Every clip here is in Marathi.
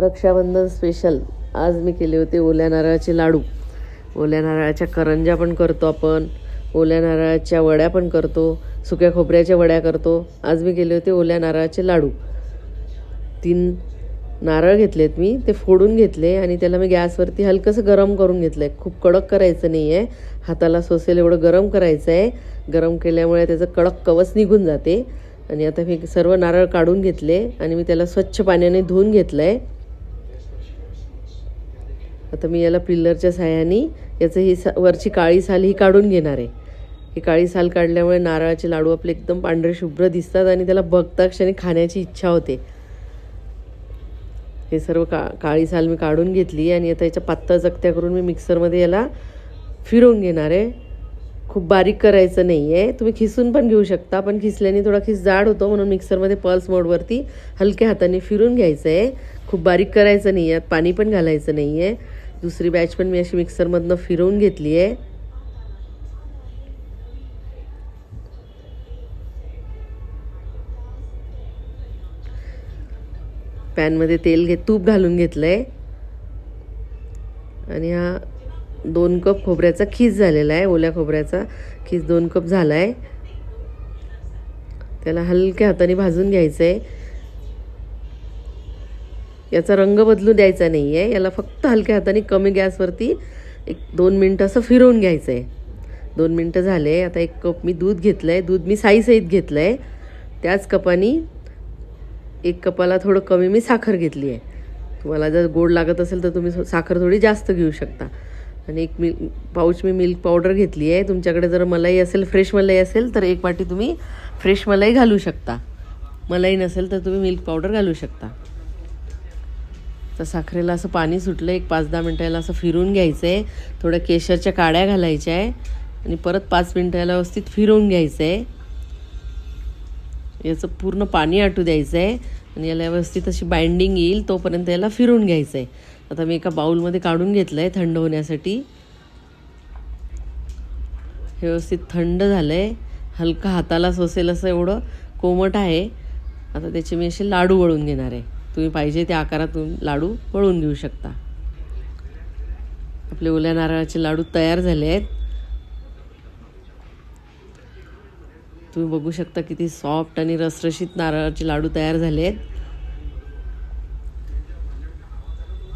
रक्षाबंधन स्पेशल आज मी केले होते ओल्या नारळाचे लाडू. ओल्या नारळाच्या करंज्या पण करतो आपण. ओल्या नारळाच्या वड्या पण करतो. सुक्या खोबऱ्याच्या वड्या करतो. आज मी केले होते ओल्या नारळाचे लाडू. तीन नारळ घेतलेत मी ते फोडून घेतले आणि त्याला मी गॅसवरती हलकंसं गरम करून घेतलं आहे खूप कडक करायचं नाही आहे हाताला सोसेल एवढं गरम करायचं आहे गरम केल्यामुळे त्याचं कडक कवच निघून जाते. आणि आता मी सर्व नारळ काढून घेतले आणि मी त्याला स्वच्छ पाण्याने धुवून घेतलं आहे आता मी याला पिल्लरच्या साह्याने याचं ही सा वरची काळी साल ही काढून घेणार आहे. ही काळी साल काढल्यामुळे नारळाचे लाडू आपले एकदम पांढरे शुभ्र दिसतात आणि त्याला बघता क्षणी खाण्याची इच्छा होते. हे सर्व का काळी साल मी काढून घेतली आणि आता याच्या पात्ता चकत्या करून मी मिक्सरमध्ये याला फिरवून घेणार आहे. खूप बारीक करायचं नाही आहे तुम्ही खिसून पण घेऊ शकता पण खिसल्याने थोडा खिस जाड होतो म्हणून मिक्सरमध्ये पल्स मोडवरती हलक्या हाताने फिरून घ्यायचं आहे खूप बारीक करायचं नाही आहे पाणी पण घालायचं नाही आहे दुसरी बॅच पण मी अशी मिक्सरमधनं फिरवून घेतली आहे पॅनमध्ये तेल घे तूप घालून घेतलं आहे आणि हा दोन कप खोबऱ्याचा खीस झालेला आहे ओल्या खोबऱ्याचा खीस दोन कप झाला आहे त्याला हलक्या हाताने भाजून घ्यायचं आहे याचा रंग बदलू द्यायचा नाही आहे याला फक्त हलक्या हाताने कमी गॅसवरती एक दोन मिनटं असं फिरवून घ्यायचं आहे दोन मिनटं झाले. आता एक कप मी दूध घेतलं आहे दूध मी साईसहित घेतलं आहे त्याच कपानी एक कपाला थोडं कमी मी साखर घेतली आहे तुम्हाला जर गोड लागत असेल तर तुम्ही साखर थोडी जास्त घेऊ शकता. आणि एक मिल्क पाऊच मी मिल्क पावडर घेतली आहे तुमच्याकडे जर मलाई असेल फ्रेश मलाई असेल तर एक वाटी तुम्ही फ्रेश मलाई घालू शकता. मलाई नसेल तर तुम्ही मिल्क पावडर घालू शकता. तर साखरेला असं पाणी सुटलं एक पाच दहा मिनटाला असं फिरून घ्यायचं आहे थोड्या केशरच्या काड्या घालायच्या आहे आणि परत पाच मिनटाला व्यवस्थित फिरवून घ्यायचं आहे याचं पूर्ण पाणी आटू द्यायचं आहे आणि याला व्यवस्थित अशी बाइंडिंग येईल तोपर्यंत याला फिरून घ्यायचं आहे आता मी एका बाऊलमध्ये काढून घेतलं आहे थंड होण्यासाठी. हे व्यवस्थित थंड झालं आहे हलका हाताला सोसेल असं एवढं कोमट आहे. आता त्याचे मी असे लाडू वळून घेणार आहे. तुम्ही पाहिजे त्या आकारातून लाडू वळून घेऊ शकता. आपले ओल्या नारळाचे लाडू तयार झाले आहेत. तुम्ही बघू शकता किती सॉफ्ट आणि रसरशीत नारळाचे लाडू तयार झाले आहेत.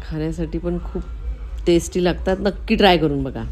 खाण्यासाठी पण खूप टेस्टी लागतात. नक्की ट्राय करून बघा.